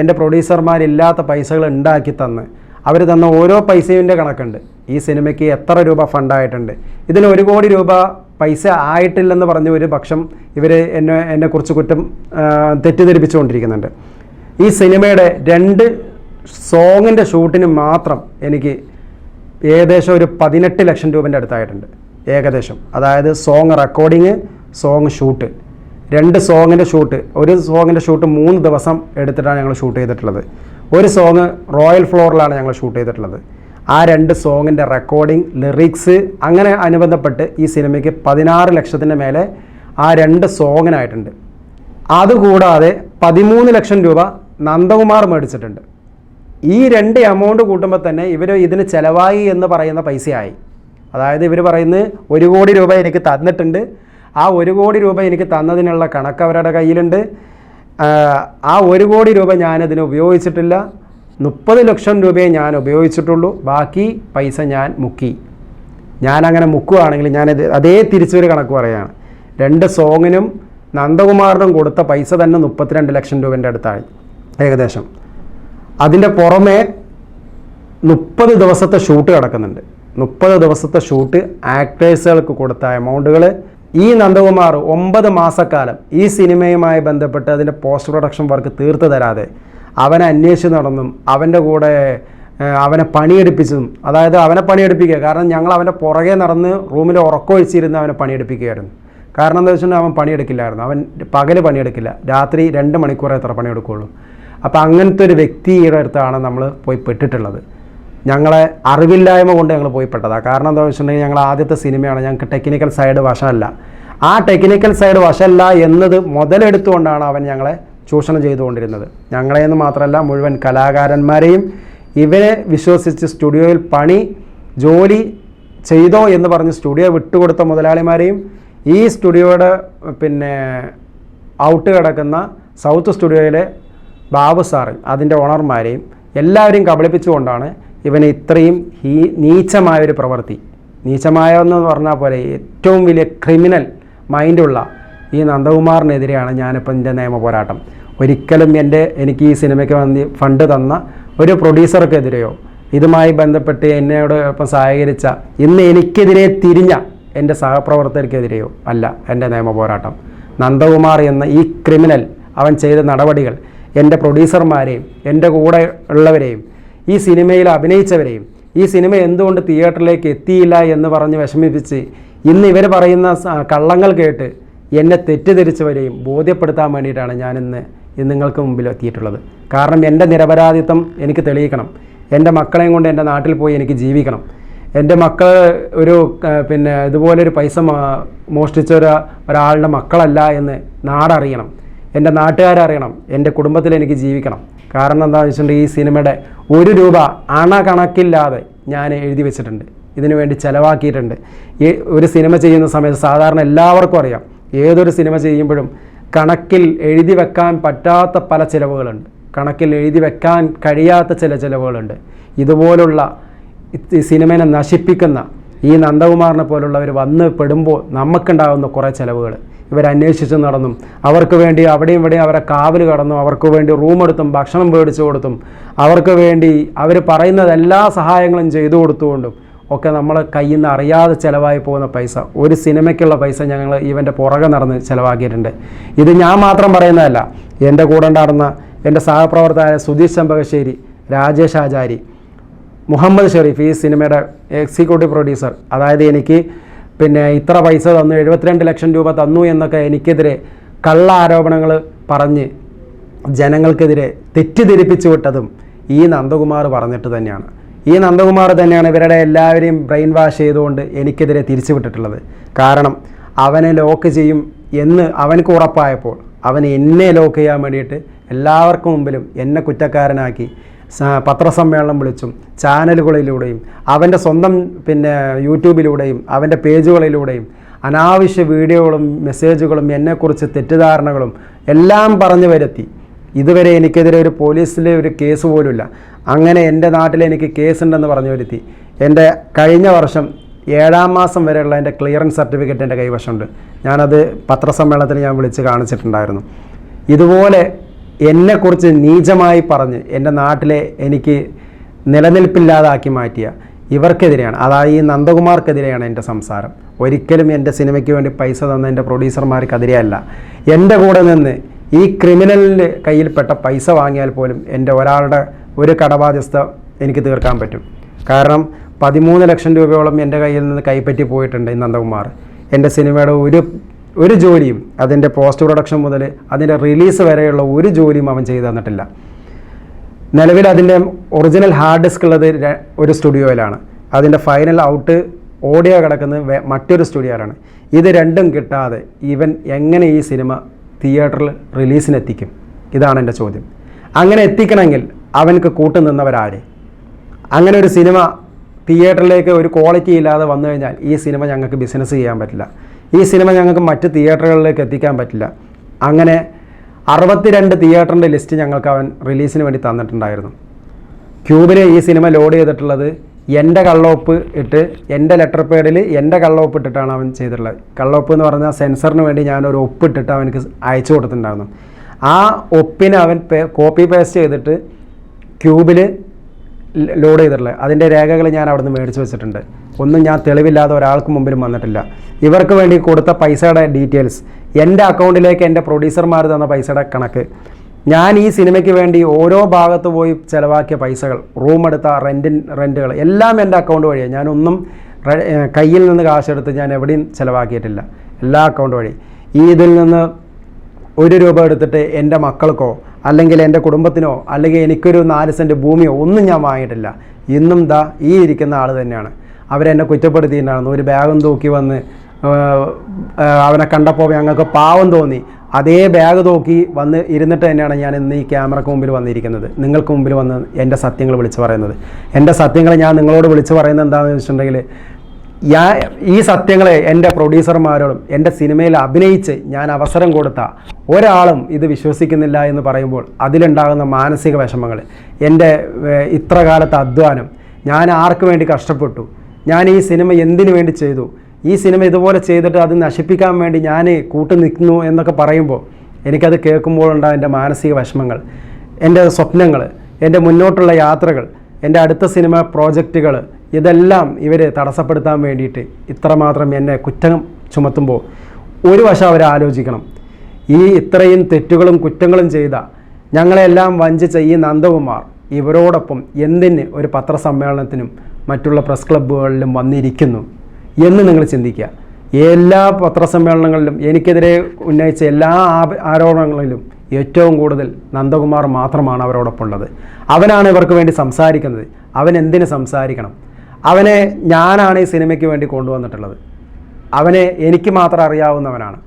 എന്റെ പ്രൊഡ്യൂസർമാരില്ലാത്ത പൈസകൾ ഉണ്ടാക്കി തന്ന് അവർ തന്ന ഓരോ പൈസയുടെ കണക്കുണ്ട്. ഈ സിനിമയ്ക്ക് എത്ര രൂപ ഫണ്ടായിട്ടുണ്ട്. ഇതിന് ഒരു കോടി രൂപ പൈസ ആയിട്ടില്ലെന്ന് പറഞ്ഞ് ഒരു പക്ഷം ഇവർ എന്നെ എന്നെക്കുറിച്ച് കുറ്റം തെറ്റിദ്ധരിപ്പിച്ചുകൊണ്ടിരിക്കുന്നുണ്ട്. ഈ സിനിമയുടെ രണ്ട് സോങ്ങിന്റെ ഷൂട്ടിന് മാത്രം എനിക്ക് ഏകദേശം ഒരു പതിനെട്ട് ലക്ഷം രൂപന്റെ അടുത്തായിട്ടുണ്ട്. ഏകദേശം. അതായത് സോങ് റെക്കോർഡിങ് സോങ് ഷൂട്ട് രണ്ട് സോങ്ങിന്റെ ഷൂട്ട് ഒരു സോങ്ങിന്റെ ഷൂട്ട് മൂന്ന് ദിവസം എടുത്തിട്ടാണ് ഞങ്ങൾ ഷൂട്ട് ചെയ്തിട്ടുള്ളത്. ഒരു സോങ് റോയൽ ഫ്ലോറിലാണ് ഞങ്ങൾ ഷൂട്ട് ചെയ്തിട്ടുള്ളത്. ആ രണ്ട് സോങ്ങിന്റെ റെക്കോർഡിംഗ് ലിറിക്സ് അങ്ങനെ അനുബന്ധപ്പെട്ട് ഈ സിനിമയ്ക്ക് പതിനാറ് ലക്ഷത്തിന്റെ മേലെ ആ രണ്ട് സോങ്ങിനായിട്ടുണ്ട് അതുകൂടാതെ പതിമൂന്ന് ലക്ഷം രൂപ നന്ദകുമാർ മേടിച്ചിട്ടുണ്ട്. ഈ രണ്ട് എമൗണ്ട് കൂട്ടുമ്പോൾ തന്നെ ഇവർ ഇതിന് ചിലവായി എന്ന് പറയുന്ന പൈസയായി. അതായത് ഇവർ പറയുന്നത് ഒരു കോടി രൂപ എനിക്ക് തന്നിട്ടുണ്ട്. ആ ഒരു കോടി രൂപ എനിക്ക് തന്നതിനുള്ള കണക്ക് അവരുടെ കയ്യിലുണ്ട്. ആ, ഒരു കോടി രൂപ ഞാനതിന് ഉപയോഗിച്ചിട്ടില്ല. മുപ്പത് ലക്ഷം രൂപയെ ഞാൻ ഉപയോഗിച്ചിട്ടുള്ളൂ. ബാക്കി പൈസ ഞാൻ മുക്കി. ഞാനങ്ങനെ മുക്കുകയാണെങ്കിൽ ഞാനത് അതേ തിരിച്ചൊരു കണക്ക് പറയുകയാണ് രണ്ട് സോങ്ങിനും നന്ദകുമാറിനും കൊടുത്ത പൈസ തന്നെ മുപ്പത്തിരണ്ട് ലക്ഷം രൂപേന്റെ അടുത്തായി ഏകദേശം. അതിന്റെ പുറമെ മുപ്പത് ദിവസത്തെ ഷൂട്ട് കിടക്കുന്നുണ്ട്. മുപ്പത് ദിവസത്തെ ഷൂട്ട് ആക്ടേഴ്സുകൾക്ക് കൊടുത്ത എമൗണ്ടുകൾ ഈ നന്ദകുമാർ ഒമ്പത് മാസക്കാലം ഈ സിനിമയുമായി ബന്ധപ്പെട്ട് അതിന്റെ പോസ്റ്റ് പ്രൊഡക്ഷൻ വർക്ക് തീർത്തു തരാതെ അവനെ അന്വേഷിച്ച് നടന്നും അവന്റെ കൂടെ അവനെ പണിയെടുപ്പിച്ചതും അതായത് അവനെ പണിയെടുപ്പിക്കുക. കാരണം ഞങ്ങൾ അവന്റെ പുറകെ നടന്ന് റൂമിൽ ഉറക്കമൊഴിച്ചിരുന്ന് അവനെ പണിയെടുപ്പിക്കുകയായിരുന്നു. കാരണം എന്താ വെച്ചിട്ടുണ്ടെങ്കിൽ അവൻ പണിയെടുക്കില്ലായിരുന്നു. അവൻ പകൽ പണിയെടുക്കില്ല. രാത്രി രണ്ട് മണിക്കൂറേ എത്ര പണിയെടുക്കുകയുള്ളൂ. അപ്പോൾ അങ്ങനത്തെ ഒരു വ്യക്തിയുടെ അടുത്താണ് നമ്മൾ പോയി പെട്ടിട്ടുള്ളത്. ഞങ്ങളെ അറിവില്ലായ്മ കൊണ്ട് ഞങ്ങൾ പോയി പെട്ടതാണ് കാരണം എന്താ വെച്ചിട്ടുണ്ടെങ്കിൽ ഞങ്ങൾ ആദ്യത്തെ സിനിമയാണ്. ഞങ്ങൾക്ക് ടെക്നിക്കൽ സൈഡ് വശമല്ല. ആ ടെക്നിക്കൽ സൈഡ് വശമല്ല എന്നത് മുതലെടുത്തുകൊണ്ടാണ് അവൻ ഞങ്ങളെ ചൂഷണം ചെയ്തുകൊണ്ടിരുന്നത്. ഞങ്ങളെന്ന് മാത്രമല്ല മുഴുവൻ കലാകാരന്മാരെയും ഇവരെ വിശ്വസിച്ച് സ്റ്റുഡിയോയിൽ പണി ജോലി ചെയ്തോ എന്ന് പറഞ്ഞ് സ്റ്റുഡിയോ വിട്ടുകൊടുത്ത മുതലാളിമാരെയും ഈ സ്റ്റുഡിയോയുടെ പിന്നെ ഔട്ട് കിടക്കുന്ന സൗത്ത് സ്റ്റുഡിയോയിലെ ബാബു സാറ് അതിന്റെ ഓണർമാരെയും എല്ലാവരെയും കബളിപ്പിച്ചുകൊണ്ടാണ് ഇവന് ഇത്രയും ഹീ നീച്ചമായൊരു പ്രവൃത്തി. നീച്ചമായെന്ന് പറഞ്ഞാൽ പോലെ ഏറ്റവും വലിയ ക്രിമിനൽ മൈൻഡുള്ള ഈ നന്ദകുമാറിനെതിരെയാണ് ഞാനിപ്പോൾ എന്റെ നിയമ പോരാട്ടം. ഒരിക്കലും എന്റെ എനിക്ക് ഈ സിനിമയ്ക്ക് വന്ന് ഫണ്ട് തന്ന ഒരു പ്രൊഡ്യൂസർക്കെതിരെയോ ഇതുമായി ബന്ധപ്പെട്ട് എന്നോട് ഇപ്പം സഹകരിച്ച ഇന്ന് എനിക്കെതിരെ തിരിഞ്ഞ എന്റെ സഹപ്രവർത്തകർക്കെതിരെയോ അല്ല എന്റെ നിയമ പോരാട്ടം. നന്ദകുമാർ എന്ന ഈ ക്രിമിനൽ അവൻ ചെയ്ത നടപടികൾ എന്റെ പ്രൊഡ്യൂസർമാരെയും എന്റെ കൂടെ ഉള്ളവരെയും ഈ സിനിമയിൽ അഭിനയിച്ചവരെയും ഈ സിനിമ എന്തുകൊണ്ട് തിയേറ്ററിലേക്ക് എത്തിയില്ല എന്ന് പറഞ്ഞ് വിഷമിപ്പിച്ച് ഇന്ന് ഇവർ പറയുന്ന കള്ളങ്ങൾ കേട്ട് എന്നെ തെറ്റിദ്ധരിച്ചവരെയും ബോധ്യപ്പെടുത്താൻ വേണ്ടിയിട്ടാണ് ഞാനിന്ന് ഇന്ന് നിങ്ങൾക്ക് മുമ്പിൽ എത്തിയിട്ടുള്ളത്. കാരണം എന്റെ നിരപരാധിത്വം എനിക്ക് തെളിയിക്കണം. എന്റെ മക്കളെയും കൊണ്ട് എന്റെ നാട്ടിൽ പോയി എനിക്ക് ജീവിക്കണം. എന്റെ മക്കൾ ഒരു പിന്നെ ഇതുപോലെ ഒരു പൈസ മോഷ്ടിച്ച ഒരാളുടെ മക്കളല്ല എന്ന് നാടറിയണം. എന്റെ നാട്ടുകാരറിയണം എന്റെ കുടുംബത്തിൽ എനിക്ക് ജീവിക്കണം. കാരണം എന്താണെന്ന് വെച്ചിട്ടുണ്ടെങ്കിൽ ഈ സിനിമയുടെ ഒരു രൂപ അണ കണക്കില്ലാതെ ഞാൻ എഴുതി വെച്ചിട്ടുണ്ട്. ഇതിനു വേണ്ടി ചിലവാക്കിയിട്ടുണ്ട്. ഈ ഒരു സിനിമ ചെയ്യുന്ന സമയത്ത് സാധാരണ എല്ലാവർക്കും അറിയാം. ഏതൊരു സിനിമ ചെയ്യുമ്പോഴും കണക്കിൽ എഴുതി വെക്കാൻ പറ്റാത്ത പല ചിലവുകളുണ്ട്. കണക്കിൽ എഴുതി വെക്കാൻ കഴിയാത്ത ചില ചിലവുകളുണ്ട്. ഇതുപോലുള്ള സിനിമയെ നശിപ്പിക്കുന്ന ഈ നന്ദകുമാറിനെ പോലുള്ളവർ വന്ന് പെടുമ്പോൾ നമുക്കുണ്ടാകുന്ന കുറേ ചിലവുകൾ ഇവരന്വേഷിച്ച് നടന്നും. അവർക്ക് വേണ്ടി അവിടെയും ഇവിടെയും അവരെ കാവൽ കടന്നും. അവർക്ക് വേണ്ടി റൂം എടുത്തും ഭക്ഷണം മേടിച്ചു കൊടുത്തും. അവർക്ക് വേണ്ടി അവർ പറയുന്നത് എല്ലാ സഹായങ്ങളും ചെയ്തു കൊടുത്തുകൊണ്ടും ഒക്കെ നമ്മൾ കയ്യിൽ നിന്ന് അറിയാതെ ചിലവായി പോകുന്ന പൈസ. ഒരു സിനിമയ്ക്കുള്ള പൈസ ഞങ്ങൾ ഇവന്റെ പുറകെ നടന്ന് ചിലവാക്കിയിട്ടുണ്ട്. ഇത് ഞാൻ മാത്രം പറയുന്നതല്ല. എന്റെ കൂടെ ഉണ്ടായിരുന്ന എന്റെ സഹപ്രവർത്തകരായ സുധീഷ് ചെമ്പകശ്ശേരി രാജേഷ് ആചാരി മുഹമ്മദ് ഷെറീഫ് ഈ സിനിമയുടെ എക്സിക്യൂട്ടീവ് പ്രൊഡ്യൂസർ അതായത് എനിക്ക് പിന്നെ ഇത്ര പൈസ തന്നു എഴുപത്തിരണ്ട് ലക്ഷം രൂപ തന്നു എന്നൊക്കെ എനിക്കെതിരെ കള്ള ആരോപണങ്ങൾ പറഞ്ഞ് ജനങ്ങൾക്കെതിരെ തെറ്റിദ്ധരിപ്പിച്ചു വിട്ടതും ഈ നന്ദകുമാർ പറഞ്ഞിട്ട് തന്നെയാണ്. ഈ നന്ദകുമാർ തന്നെയാണ് ഇവരുടെ എല്ലാവരെയും ബ്രെയിൻ വാഷ് ചെയ്തുകൊണ്ട് എനിക്കെതിരെ തിരിച്ചു വിട്ടിട്ടുള്ളത്. കാരണം അവനെ ലോക്ക് ചെയ്യും എന്ന് അവനക്ക് ഉറപ്പായപ്പോൾ അവൻ എന്നെ ലോക്ക് ചെയ്യാൻ വേണ്ടിയിട്ട് എല്ലാവർക്കും മുമ്പിലും എന്നെ കുറ്റക്കാരനാക്കി പത്രസമ്മേളനം വിളിച്ചും ചാനലുകളിലൂടെയും അവന്റെ സ്വന്തം പിന്നെ യൂട്യൂബിലൂടെയും അവന്റെ പേജുകളിലൂടെയും അനാവശ്യ വീഡിയോകളും മെസ്സേജുകളും എന്നെക്കുറിച്ച് തെറ്റിദ്ധാരണകളും എല്ലാം പറഞ്ഞു വരുത്തി. ഇതുവരെ എനിക്കെതിരെ ഒരു പോലീസിലെ ഒരു കേസ് പോലുമില്ല. അങ്ങനെ എന്റെ നാട്ടിൽ എനിക്ക് കേസുണ്ടെന്ന് പറഞ്ഞു വരുത്തി. എന്റെ കഴിഞ്ഞ വർഷം ഏഴാം മാസം വരെയുള്ള എന്റെ ക്ലിയറൻസ് സർട്ടിഫിക്കറ്റ് എന്റെ കൈവശമുണ്ട്. ഞാനത് പത്രസമ്മേളനത്തിന് ഞാൻ വിളിച്ച് കാണിച്ചിട്ടുണ്ടായിരുന്നു. ഇതുപോലെ എന്നെക്കുറിച്ച് നീചമായി പറഞ്ഞ് എന്റെ നാട്ടിലെ എനിക്ക് നിലനിൽപ്പില്ലാതാക്കി മാറ്റിയ ഇവർക്കെതിരെയാണ് അതായത് ഈ നന്ദകുമാർക്കെതിരെയാണ് എന്റെ സംസാരം. ഒരിക്കലും എന്റെ സിനിമയ്ക്ക് വേണ്ടി പൈസ തന്ന എന്റെ പ്രൊഡ്യൂസർമാർക്കെതിരെയല്ല എന്റെ കൂടെ നിന്ന് ഈ ക്രിമിനലിന്റെ കയ്യിൽപ്പെട്ട പൈസ വാങ്ങിയാൽ പോലും എന്റെ ഒരാളുടെ ഒരു കടബാധ്യസ്ഥ എനിക്ക് തീർക്കാൻ പറ്റും. കാരണം പതിമൂന്ന് ലക്ഷം രൂപയോളം എന്റെ കയ്യിൽ നിന്ന് കൈപ്പറ്റി പോയിട്ടുണ്ട് ഈ നന്ദകുമാർ. എന്റെ സിനിമയുടെ ഒരു ഒരു ജോലിയും അതിന്റെ പോസ്റ്റ് പ്രൊഡക്ഷൻ മുതൽ അതിന്റെ റിലീസ് വരെയുള്ള ഒരു ജോലിയും അവൻ ചെയ്തു തന്നിട്ടില്ല. നിലവിൽ അതിന്റെ ഒറിജിനൽ ഹാർഡ് ഡിസ്ക് ഉള്ളത് ഒരു സ്റ്റുഡിയോയിലാണ് അതിന്റെ ഫൈനൽ ഔട്ട് ഓഡിയോ കിടക്കുന്നത് മറ്റൊരു സ്റ്റുഡിയോയിലാണ് ഇത് രണ്ടും കിട്ടാതെ ഇവൻ എങ്ങനെ ഈ സിനിമ തിയേറ്ററിൽ റിലീസിനെത്തിക്കും ഇതാണ് എന്റെ ചോദ്യം. അങ്ങനെ എത്തിക്കണമെങ്കിൽ അവനക്ക് കൂട്ടുനിന്നവരാര് അങ്ങനെ ഒരു സിനിമ തിയേറ്ററിലേക്ക് ഒരു ക്വാളിറ്റി ഇല്ലാതെ വന്നു കഴിഞ്ഞാൽ ഈ സിനിമ ഞങ്ങൾക്ക് ബിസിനസ് ചെയ്യാൻ പറ്റില്ല. ഈ സിനിമ ഞങ്ങൾക്ക് മറ്റ് തിയേറ്ററുകളിലേക്ക് എത്തിക്കാൻ പറ്റില്ല. അങ്ങനെ അറുപത്തിരണ്ട് തിയേറ്ററിന്റെ ലിസ്റ്റ് ഞങ്ങൾക്ക് അവൻ റിലീസിന് വേണ്ടി തന്നിട്ടുണ്ടായിരുന്നു. ക്യൂബിൽ ഈ സിനിമ ലോഡ് ചെയ്തിട്ടുള്ളത് എന്റെ കള്ളോപ്പ് ഇട്ട് എന്റെ ലെറ്റർ പേഡിൽ എന്റെ കള്ളോപ്പ് ഇട്ടിട്ടാണ് അവൻ ചെയ്തിട്ടുള്ളത്. കള്ളോപ്പ് എന്ന് പറഞ്ഞാൽ സെൻസറിന് വേണ്ടി ഞാനൊരു ഒപ്പ് ഇട്ടിട്ട് അവനക്ക് അയച്ചു കൊടുത്തിട്ടുണ്ടായിരുന്നു. ആ ഒപ്പിനെ അവൻ കോപ്പി പേസ്റ്റ് ചെയ്തിട്ട് ക്യൂബിൽ ലോഡ് ചെയ്തിട്ടുള്ളത്. അതിന്റെ രേഖകൾ ഞാൻ അവിടുന്ന് മേടിച്ച് വെച്ചിട്ടുണ്ട്. ഒന്നും ഞാൻ തെളിവില്ലാതെ ഒരാൾക്ക് മുമ്പിലും വന്നിട്ടില്ല. ഇവർക്ക് വേണ്ടി കൊടുത്ത പൈസയുടെ ഡീറ്റെയിൽസ് എന്റെ അക്കൗണ്ടിലേക്ക് എന്റെ പ്രൊഡ്യൂസർമാർ തന്ന പൈസയുടെ കണക്ക്. ഞാൻ ഈ സിനിമയ്ക്ക് വേണ്ടി ഓരോ ഭാഗത്ത് പോയി ചിലവാക്കിയ പൈസകൾ റൂം എടുത്ത റെന്റിൻ റെന്റുകൾ എല്ലാം എന്റെ അക്കൗണ്ട് വഴിയാണ് ഞാനൊന്നും കയ്യിൽ നിന്ന് കാശെടുത്ത് ഞാൻ എവിടെയും ചിലവാക്കിയിട്ടില്ല. എല്ലാ അക്കൗണ്ട് വഴി. ഈ ഇതിൽ നിന്ന് ഒരു രൂപ എടുത്തിട്ട് എന്റെ മക്കൾക്കോ അല്ലെങ്കിൽ എന്റെ കുടുംബത്തിനോ അല്ലെങ്കിൽ എനിക്കൊരു നാല് സെന്റ് ഭൂമിയോ ഒന്നും ഞാൻ വാങ്ങിയിട്ടില്ല. ഇന്നും ദാ ഈ ഇരിക്കുന്ന ആൾ തന്നെയാണ്. അവരെന്നെ കുറ്റപ്പെടുത്തിയിട്ടാണ് ഒരു ബാഗും തൂക്കി വന്ന് അവനെ കണ്ടപ്പോൾ ഞങ്ങൾക്ക് പാവം തോന്നി. അതേ ബാഗ് തൂക്കി വന്ന് ഇരുന്നിട്ട് തന്നെയാണ് ഞാൻ ഇന്ന് ഈ ക്യാമറക്ക് മുമ്പിൽ വന്നിരിക്കുന്നത്. നിങ്ങൾക്ക് മുമ്പിൽ വന്ന് എന്റെ സത്യങ്ങൾ വിളിച്ചു പറയുന്നത്. എന്റെ സത്യങ്ങൾ ഞാൻ നിങ്ങളോട് വിളിച്ചു പറയുന്നത് എന്താണെന്ന് വെച്ചിട്ടുണ്ടെങ്കിൽ ഞാൻ ഈ സത്യങ്ങളെ എന്റെ പ്രൊഡ്യൂസർമാരോടും എന്റെ സിനിമയിൽ അഭിനയിച്ച് ഞാൻ അവസരം കൊടുത്ത ഒരാളും ഇത് വിശ്വസിക്കുന്നില്ല എന്ന് പറയുമ്പോൾ അതിലുണ്ടാകുന്ന മാനസിക വിഷമങ്ങൾ എന്റെ ഇത്ര കാലത്തെ അധ്വാനം ഞാൻ ആർക്ക് വേണ്ടി കഷ്ടപ്പെട്ടു ഞാൻ ഈ സിനിമ എന്തിനു വേണ്ടി ചെയ്തു ഈ സിനിമ ഇതുപോലെ ചെയ്തിട്ട് അത് നശിപ്പിക്കാൻ വേണ്ടി ഞാൻ കൂട്ടു നിൽക്കുന്നു എന്നൊക്കെ പറയുമ്പോൾ എനിക്കത് കേൾക്കുമ്പോഴുണ്ടായ എന്റെ മാനസിക വിഷമങ്ങൾ എന്റെ സ്വപ്നങ്ങൾ എന്റെ മുന്നോട്ടുള്ള യാത്രകൾ എന്റെ അടുത്ത സിനിമ പ്രോജക്റ്റുകൾ ഇതെല്ലാം ഇവരെ തടസ്സപ്പെടുത്താൻ വേണ്ടിയിട്ട് ഇത്രമാത്രം എന്നെ കുറ്റം ചുമത്തുമ്പോൾ ഒരു വശം അവർ ആലോചിക്കണം. ഈ ഇത്രയും തെറ്റുകളും കുറ്റങ്ങളും ചെയ്ത ഞങ്ങളെല്ലാം വഞ്ചിച്ച ഈ നന്ദകുമാർ ഇവരോടൊപ്പം എന്തിന് ഒരു പത്രസമ്മേളനത്തിനും മറ്റുള്ള പ്രസ് ക്ലബ്ബുകളിലും വന്നിരിക്കുന്നു എന്ന് നിങ്ങൾ ചിന്തിക്കുക. എല്ലാ പത്രസമ്മേളനങ്ങളിലും എനിക്കെതിരെ ഉന്നയിച്ച എല്ലാ ആരോപണങ്ങളിലും ഏറ്റവും കൂടുതൽ നന്ദകുമാർ മാത്രമാണ് അവരോടൊപ്പം ഉള്ളത് അവനാണ് ഇവർക്ക് വേണ്ടി സംസാരിക്കുന്നത്. അവൻ എന്തിന് സംസാരിക്കണം? അവനെ ഞാനാണ് ഈ സിനിമയ്ക്ക് വേണ്ടി കൊണ്ടുവന്നിട്ടുള്ളത്. അവനെ എനിക്ക് മാത്രം അറിയാവുന്നവനാണ്.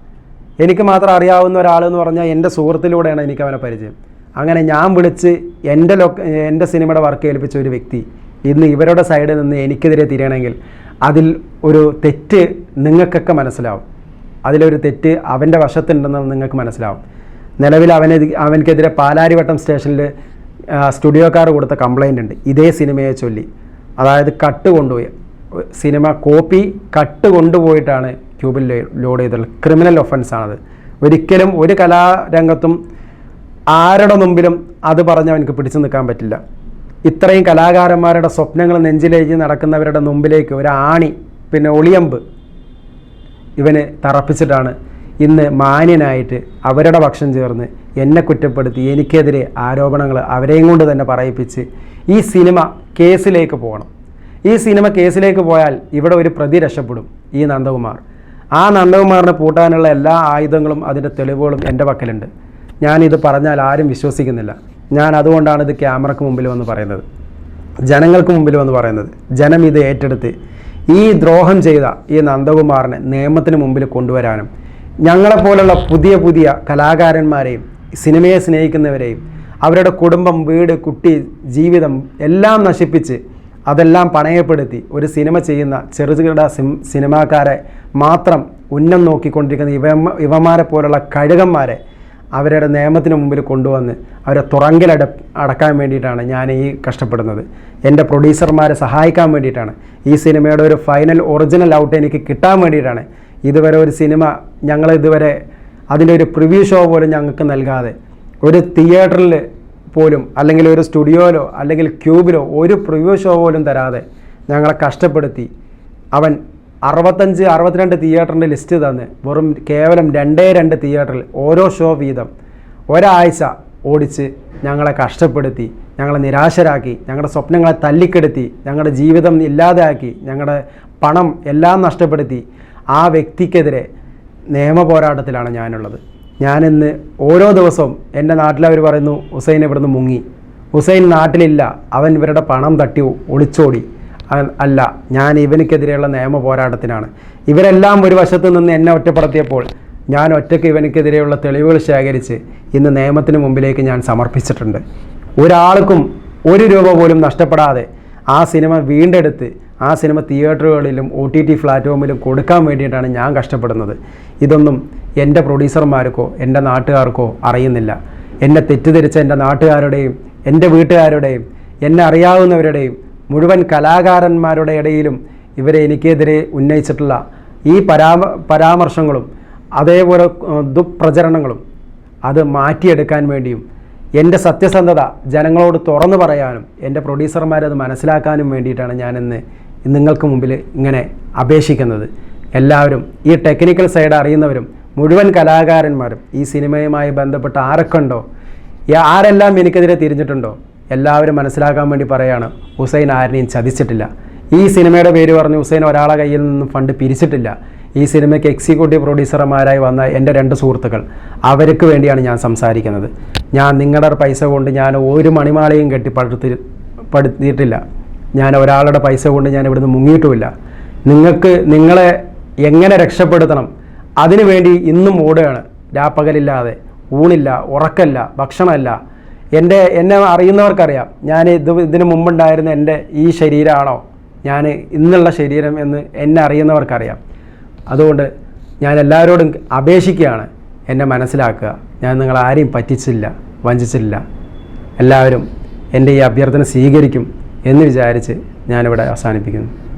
എനിക്ക് മാത്രം അറിയാവുന്ന ഒരാൾ എന്ന് പറഞ്ഞാൽ എന്റെ സുഹൃത്തിലൂടെയാണ് എനിക്ക് അവനെ പരിചയം. അങ്ങനെ ഞാൻ വിളിച്ച് എന്റെ ലൊക്ക എന്റെ സിനിമയുടെ വർക്ക് ഏൽപ്പിച്ച ഒരു വ്യക്തി ഇന്ന് ഇവരുടെ സൈഡിൽ നിന്ന് എനിക്കെതിരെ തിരിയണമെങ്കിൽ അതിൽ ഒരു തെറ്റ് നിങ്ങൾക്കൊക്കെ മനസ്സിലാവും. അതിലൊരു തെറ്റ് അവന്റെ വശത്തുണ്ടെന്ന് നിങ്ങൾക്ക് മനസ്സിലാവും. നിലവിൽ അവനെ അവനക്കെതിരെ പാലാരിവട്ടം സ്റ്റേഷനിൽ സ്റ്റുഡിയോക്കാർ കൊടുത്ത കംപ്ലൈന്റ് ഉണ്ട്. ഇതേ സിനിമയെ ചൊല്ലി. അതായത് കട്ട് കൊണ്ടുപോയി. സിനിമ കോപ്പി കട്ട് കൊണ്ടുപോയിട്ടാണ് ക്യൂബിൽ ലോഡ് ചെയ്തിട്ടുള്ളത് ക്രിമിനൽ ഒഫൻസാണത് ഒരിക്കലും ഒരു കലാരംഗത്തും ആരുടെ മുമ്പിലും അത് പറഞ്ഞ് അവനക്ക് പിടിച്ചു നിൽക്കാൻ പറ്റില്ല. ഇത്രയും കലാകാരന്മാരുടെ സ്വപ്നങ്ങൾ നെഞ്ചിലേക്ക് നടക്കുന്നവരുടെ മുമ്പിലേക്ക് ഒരു ആണി പിന്നെ ഒളിയമ്പ് ഇവന് തറപ്പിച്ചിട്ടാണ് ഇന്ന് മാന്യനായിട്ട് അവരുടെ പക്ഷം ചേർന്ന് എന്നെ കുറ്റപ്പെടുത്തി എനിക്കെതിരെ ആരോപണങ്ങൾ അവരെയും കൊണ്ട് തന്നെ പറയിപ്പിച്ച് ഈ സിനിമ കേസിലേക്ക് പോകണം. ഈ സിനിമ കേസിലേക്ക് പോയാൽ ഇവിടെ ഒരു പ്രതി രക്ഷപ്പെടും ഈ നന്ദകുമാർ. ആ നന്ദകുമാറിനെ പൂട്ടാനുള്ള എല്ലാ ആയുധങ്ങളും അതിന്റെ തെളിവുകളും എന്റെ പക്കലുണ്ട്. ഞാനിത് പറഞ്ഞാൽ ആരും വിശ്വസിക്കുന്നില്ല. ഞാൻ അതുകൊണ്ടാണ് ഇത് ക്യാമറയ്ക്ക് മുമ്പിൽ വന്ന് പറയുന്നത്. ജനങ്ങൾക്ക് മുമ്പിൽ വന്ന് പറയുന്നത്. ജനം ഇത് ഏറ്റെടുത്ത് ഈ ദ്രോഹം ചെയ്ത ഈ നന്ദകുമാറിനെ നിയമത്തിന് മുമ്പിൽ കൊണ്ടുവരാനും ഞങ്ങളെപ്പോലുള്ള പുതിയ പുതിയ കലാകാരന്മാരെയും സിനിമയെ സ്നേഹിക്കുന്നവരെയും അവരുടെ കുടുംബം വീട് കുട്ടി ജീവിതം എല്ലാം നശിപ്പിച്ച് അതെല്ലാം പണയപ്പെടുത്തി ഒരു സിനിമ ചെയ്യുന്ന ചെറുകിട സിം സിനിമാക്കാരെ മാത്രം ഉന്നം നോക്കിക്കൊണ്ടിരിക്കുന്ന ഇവ ഇവമാരെ പോലുള്ള കഴുകന്മാരെ അവരുടെ നിയമത്തിന് മുമ്പിൽ കൊണ്ടുവന്ന് അവരെ തുറങ്കിലട അടക്കാൻ വേണ്ടിയിട്ടാണ് ഞാൻ ഈ കഷ്ടപ്പെടുന്നത്. എന്റെ പ്രൊഡ്യൂസർമാരെ സഹായിക്കാൻ വേണ്ടിയിട്ടാണ്. ഈ സിനിമയുടെ ഒരു ഫൈനൽ ഒറിജിനൽ ഔട്ട് എനിക്ക് കിട്ടാൻ വേണ്ടിയിട്ടാണ് ഇതുവരെ ഒരു സിനിമ ഞങ്ങൾ ഇതുവരെ അതിന്റെ ഒരു പ്രിവ്യൂ ഷോ പോലും ഞങ്ങൾക്ക് നൽകാതെ ഒരു തിയേറ്ററിൽ പോലും അല്ലെങ്കിൽ ഒരു സ്റ്റുഡിയോയിലോ അല്ലെങ്കിൽ ക്യൂബിലോ ഒരു പ്രിവ്യൂ ഷോ പോലും തരാതെ ഞങ്ങളെ കഷ്ടപ്പെടുത്തി. അവൻ അറുപത്തഞ്ച് അറുപത്തിരണ്ട് തിയേറ്ററിന്റെ ലിസ്റ്റ് തന്ന് വെറും കേവലം രണ്ടേ രണ്ട് തിയേറ്ററിൽ ഓരോ ഷോ വീതം ഒരാഴ്ച ഓടിച്ച് ഞങ്ങളെ കഷ്ടപ്പെടുത്തി ഞങ്ങളെ നിരാശരാക്കി ഞങ്ങളുടെ സ്വപ്നങ്ങളെ തല്ലിക്കെടുത്തി ഞങ്ങളുടെ ജീവിതം ഇല്ലാതാക്കി ഞങ്ങളുടെ പണം എല്ലാം നഷ്ടപ്പെടുത്തി ആ വ്യക്തിക്കെതിരെ നിയമ പോരാട്ടത്തിലാണ് ഞാനുള്ളത്. ഞാനിന്ന് ഓരോ ദിവസവും എന്റെ നാട്ടിലവർ പറയുന്നു ഹുസൈൻ ഇവിടുന്ന് മുങ്ങി. ഹുസൈൻ നാട്ടിലില്ല. അവൻ ഇവരുടെ പണം തട്ടി ഒളിച്ചോടി. അല്ല ഞാൻ ഇവനിക്കെതിരെയുള്ള നിയമ പോരാട്ടത്തിനാണ്. ഇവരെല്ലാം ഒരു വശത്ത് നിന്ന് എന്നെ ഒറ്റപ്പെടുത്തിയപ്പോൾ ഞാൻ ഒറ്റയ്ക്ക് ഇവനിക്കെതിരെയുള്ള തെളിവുകൾ ശേഖരിച്ച് ഇന്ന് നിയമത്തിന് മുമ്പിലേക്ക് ഞാൻ സമർപ്പിച്ചിട്ടുണ്ട്. ഒരാൾക്കും ഒരു രൂപ പോലും നഷ്ടപ്പെടാതെ ആ സിനിമ വീണ്ടെടുത്ത് ആ സിനിമ തിയേറ്ററുകളിലും ഒ ടി ടി പ്ലാറ്റ്ഫോമിലും കൊടുക്കാൻ വേണ്ടിയിട്ടാണ് ഞാൻ കഷ്ടപ്പെടുന്നത്. ഇതൊന്നും എന്റെ പ്രൊഡ്യൂസർമാർക്കോ എന്റെ നാട്ടുകാർക്കോ അറിയുന്നില്ല. എന്നെ തെറ്റിദ്ധരിച്ച എന്റെ നാട്ടുകാരുടെയും എന്റെ വീട്ടുകാരുടെയും എന്നെ അറിയാവുന്നവരുടെയും മുഴുവൻ കലാകാരന്മാരുടെ ഇടയിലും ഇവരെ എനിക്കെതിരെ ഉന്നയിച്ചിട്ടുള്ള ഈ പരാമ പരാമർശങ്ങളും അതേപോലെ ദുപ്രചരണങ്ങളും അത് മാറ്റിയെടുക്കാൻ വേണ്ടിയും എന്റെ സത്യസന്ധത ജനങ്ങളോട് തുറന്നു പറയാനും എന്റെ പ്രൊഡ്യൂസർമാരത് മനസ്സിലാക്കാനും വേണ്ടിയിട്ടാണ് ഞാനിന്ന് നിങ്ങൾക്ക് മുമ്പിൽ ഇങ്ങനെ അപേക്ഷിക്കുന്നത്. എല്ലാവരും ഈ ടെക്നിക്കൽ സൈഡ് അറിയുന്നവരും മുഴുവൻ കലാകാരന്മാരും ഈ സിനിമയുമായി ബന്ധപ്പെട്ട് ആരൊക്കെ ഉണ്ടോ? ഈ ആരെല്ലാം എനിക്കെതിരെ തിരിഞ്ഞിട്ടുണ്ടോ? എല്ലാവരും മനസ്സിലാക്കാൻ വേണ്ടി പറയാണ്. ഹുസൈൻ ആരെയും ചതിച്ചിട്ടില്ല. ഈ സിനിമയുടെ പേര് പറഞ്ഞ് ഹുസൈൻ ഒരാളെ കയ്യിൽ നിന്നും ഫണ്ട് പിരിച്ചിട്ടില്ല. ഈ സിനിമയ്ക്ക് എക്സിക്യൂട്ടീവ് പ്രൊഡ്യൂസർമാരായി വന്ന എന്റെ രണ്ട് സുഹൃത്തുക്കൾ അവർക്ക് വേണ്ടിയാണ് ഞാൻ സംസാരിക്കുന്നത്. ഞാൻ നിങ്ങളുടെ പൈസ കൊണ്ട് ഞാൻ ഒരു മണിമാളയും കെട്ടി പടുത്തി പടുത്തിയിട്ടില്ല. ഞാൻ ഒരാളുടെ പൈസ കൊണ്ട് ഞാൻ ഇവിടുന്ന് മുങ്ങിയിട്ടുമില്ല. നിങ്ങൾക്ക് നിങ്ങളെ എങ്ങനെ രക്ഷപ്പെടുത്തണം? അതിനുവേണ്ടി ഇന്നും ഓടുകയാണ്. രാപ്പകലില്ലാതെ ഊണില്ല ഉറക്കമില്ല ഭക്ഷണമല്ല. എന്റെ എന്നെ അറിയുന്നവർക്കറിയാം. ഞാൻ ഇത് ഇതിനു മുമ്പുണ്ടായിരുന്ന എന്റെ ഈ ശരീരമാണോ ഞാൻ ഇന്നുള്ള ശരീരം എന്ന് എന്നെ അറിയുന്നവർക്കറിയാം. അതുകൊണ്ട് ഞാൻ എല്ലാവരോടും അപേക്ഷിക്കുകയാണ്. എന്നെ മനസ്സിലാക്കുക. ഞാൻ നിങ്ങളാരെയും പറ്റിച്ചില്ല വഞ്ചിച്ചില്ല. എല്ലാവരും എന്റെ ഈ അഭ്യർത്ഥന സ്വീകരിക്കും. എന്ന് വിചാരിച്ച് ഞാനിവിടെ അവസാനിപ്പിക്കുന്നു.